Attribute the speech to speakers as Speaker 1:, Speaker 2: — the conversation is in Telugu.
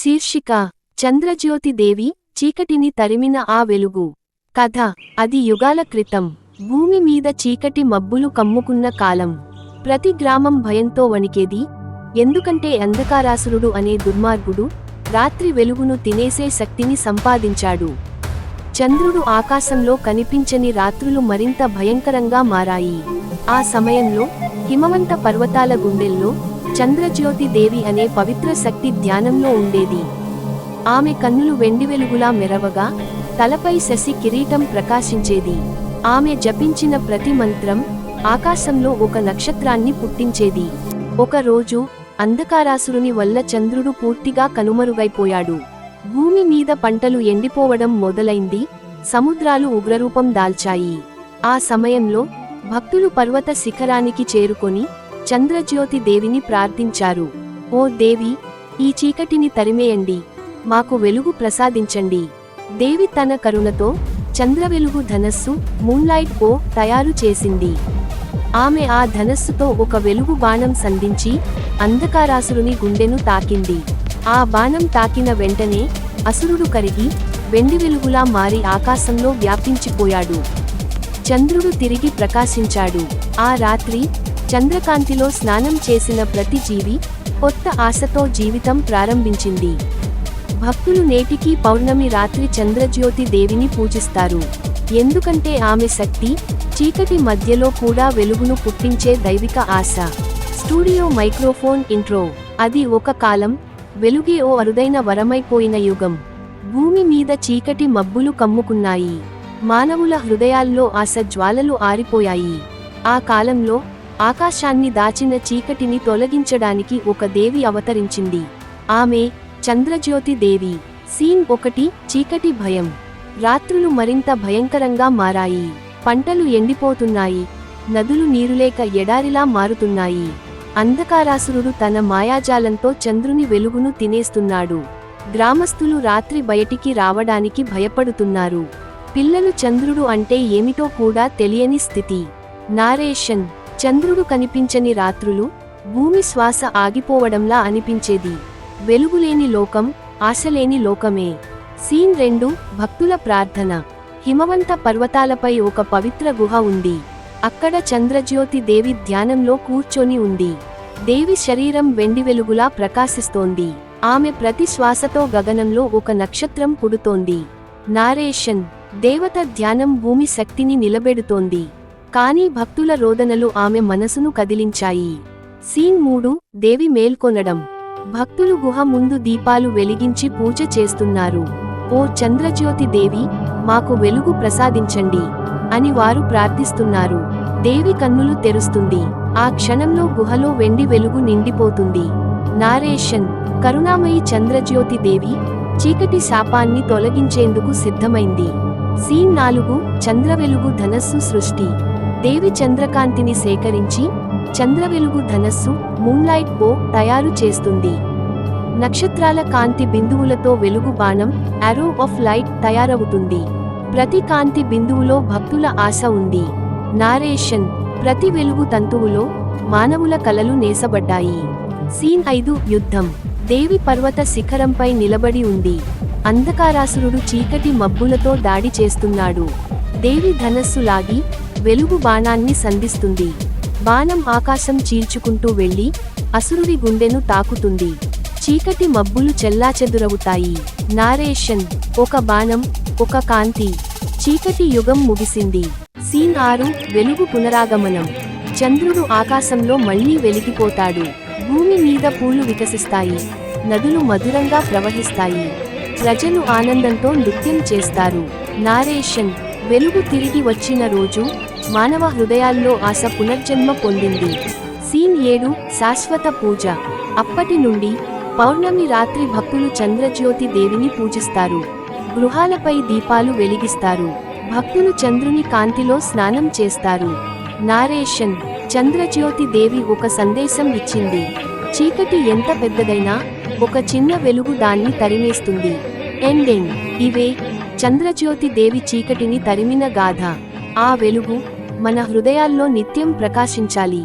Speaker 1: శీర్షిక చంద్రజ్యోతి దేవి చీకటిని తరిమిన ఆ వెలుగు. కథ అది యుగాల క్రితం. భూమి మీద చీకటి మబ్బులు కమ్ముకున్న కాలం. ప్రతి గ్రామం భయంతో వణికేది. ఎందుకంటే అంధకారాసురుడు అనే దుర్మార్గుడు రాత్రి వెలుగును తినేసే శక్తిని సంపాదించాడు. చంద్రుడు ఆకాశంలో కనిపించని రాత్రులు మరింత భయంకరంగా మారాయి. ఆ సమయంలో హిమవంత పర్వతాల గుండెల్లో చంద్రజ్యోతి దేవి అనే పవిత్ర శక్తి ధ్యానంలో ఉండేది. ఆమె కన్నులు వెండి వెలుగులా మెరవగా తలపై శశి కిరీటం ప్రకాశించేది. ఆమె జపించిన ప్రతి మంత్రం ఆకాశంలో ఒక నక్షత్రాన్ని పుట్టించేది. ఒక రోజు అంధకారాసురుని వల్ల చంద్రుడు పూర్తిగా కనుమరుగైపోయాడు. భూమి మీద పంటలు ఎండిపోవడం మొదలైంది సముద్రాలు ఉగ్రరూపం దాల్చాయి. ఆ సమయంలో భక్తులు పర్వత శిఖరానికి చేరుకొని చంద్రజ్యోతి దేవిని ప్రార్థించారు. ఓ దేవి ఈ చీకటిని తరిమేయండి. మాకు వెలుగు ప్రసాదించండి. దేవి తన కరుణతో చంద్రవెలుగు ధనస్సు మూన్లైట్ ఓ తయారు చేసింది. ఆమె ఆ ధనస్సుతో ఒక వెలుగు బాణం సంధించి అంధకారాసురుని గుండెను తాకింది. ఆ బాణం తాకిన వెంటనే అసురుడు కరిగి వెండి వెలుగులా మారి ఆకాశంలో వ్యాపించిపోయాడు. చంద్రుడు తిరిగి ప్రకాశించాడు. ఆ రాత్రి చంద్రకాంతిలో స్నానం చేసిన ప్రతి జీవి కొత్త ఆశతో జీవితం ప్రారంభించింది. భక్తులు నేటికీ పౌర్ణమి రాత్రి చంద్రజ్యోతి దేవిని పూజిస్తారు. ఎందుకంటే ఆమె శక్తి చీకటి మధ్యలో కూడా వెలుగును పుట్టించే దైవిక ఆశ. Studio microphone intro. అది ఒక కాలం వెలుగే ఓ అరుదైన వరమైపోయిన యుగం. భూమి మీద చీకటి మబ్బులు కమ్ముకున్నాయి. మానవుల హృదయాల్లో ఆశ జ్వాలలు ఆరిపోయాయి. ఆ కాలంలో ఆకాశాన్ని దాచిన చీకటిని తొలగించడానికి ఒక దేవి అవతరించింది. ఆమె చంద్రజ్యోతి దేవి. సీన్ ఒకటి చీకటి భయం. రాత్రులు మరింత భయంకరంగా మారాయి. పంటలు ఎండిపోతున్నాయి. నదులు నీరులేక ఎడారిలా మారుతున్నాయి. అంధకారాసురుడు తన మాయాజాలంతో చంద్రుని వెలుగును తినేస్తున్నాడు. గ్రామస్తులు రాత్రి బయటికి రావడానికి భయపడుతున్నారు. పిల్లలు చంద్రుడు అంటే ఏమిటో కూడా తెలియని స్థితి. నారేషన్ చంద్రుడు కనిపించని రాత్రులు భూమి శ్వాస ఆగిపోవడంలా అనిపించేది. వెలుగులేని లోకం ఆశలేని లోకమే. సీన్ రెండు భక్తుల ప్రార్థన. హిమవంత పర్వతాలపై ఒక పవిత్ర గుహ ఉంది. అక్కడ చంద్రజ్యోతి దేవి ధ్యానంలో కూర్చొని ఉంది. దేవి శరీరం వెండి వెలుగులా ప్రకాశిస్తోంది. ఆమె ప్రతి శ్వాసతో గగనంలో ఒక నక్షత్రం పుడుతోంది. నారేషన్. దేవత ధ్యానం భూమి శక్తిని నిలబెడుతోంది. కానీ భక్తుల రోదనలు ఆమె మనసును కదిలించాయి. సీన్ మూడు దేవి మేల్కొనడం. భక్తులు గుహ ముందు దీపాలు వెలిగించి పూజ చేస్తున్నారు. ఓ చంద్రజ్యోతి దేవి మాకు వెలుగు ప్రసాదించండి అని వారు ప్రార్థిస్తున్నారు. దేవి కన్నులు తెరుస్తుంది. ఆ క్షణంలో గుహలో వెండి వెలుగు నిండిపోతుంది. నారేషన్ కరుణామయి చంద్రజ్యోతి దేవి చీకటి శాపాన్ని తొలగించేందుకు సిద్ధమైంది. సీన్ నాలుగు చంద్రవెలుగు ధనస్సు సృష్టి. దేవి చంద్రకాంతిని సేకరించి చంద్రవెలుగు ధనస్సు మూన్లైట్ బో తయారు చేస్తుంది. నక్షత్రాల కాంతి బిందువులతో వెలుగు బాణం అరో ఆఫ్ లైట్ తయారవుతుంది. ప్రతి కాంతి బిందువులో భక్తుల ఆశ ఉంది. నారేషన్ ప్రతి వెలుగు తంతువులో మానవుల కలలు నేసబడ్డాయి. సీన్ ఐదు యుద్ధం. దేవి పర్వత శిఖరంపై నిలబడి ఉంది. అంధకారాసురుడు చీకటి మబ్బులతో దాడి చేస్తున్నాడు. దేవి ధనస్సు లాగి వెలుగు బాణాన్ని సంధిస్తుంది. బాణం ఆకాశం చీల్చుకుంటూ వెళ్ళి అసురుడి గుండెను తాకుతుంది. చీకటి మబ్బులు చెల్లాచెదురవుతాయి. నారేషన్ ఒక బాణం ఒక కాంతి. చీకటి యుగం ముగిసింది. సీన్ ఆరు వెలుగు పునరాగమనం. చంద్రుడు ఆకాశంలో మళ్ళీ వెలిగిపోతాడు. భూమి మీద పూలు వికసిస్తాయి. నదులు మధురంగా ప్రవహిస్తాయి. ప్రజలు ఆనందంతో నృత్యం చేస్తారు. నారేషన్ వెలుగు తిరిగి వచ్చిన రోజు మానవ హృదయాల్లో ఆశ పునర్జన్మ పొందింది. సీన్ ఏడు శాశ్వత పూజ. అప్పటి నుండి పౌర్ణమి రాత్రి భక్తులు చంద్రజ్యోతి దేవిని పూజిస్తారు. గృహాలపై దీపాలు వెలిగిస్తారు. భక్తులు చంద్రుని కాంతిలో స్నానం చేస్తారు. నారేషన్ చంద్రజ్యోతి దేవి ఒక సందేశం ఇచ్చింది. చీకటి ఎంత పెద్దదైనా ఒక చిన్న వెలుగు దాన్ని తరిమేస్తుంది. ఎండింగ్. ఇవే చంద్రజ్యోతి దేవి చీకటిని తరిమిన గాథ. ఆ వెలుగు మన హృదయాల్లో నిత్యం ప్రకాశించాలి.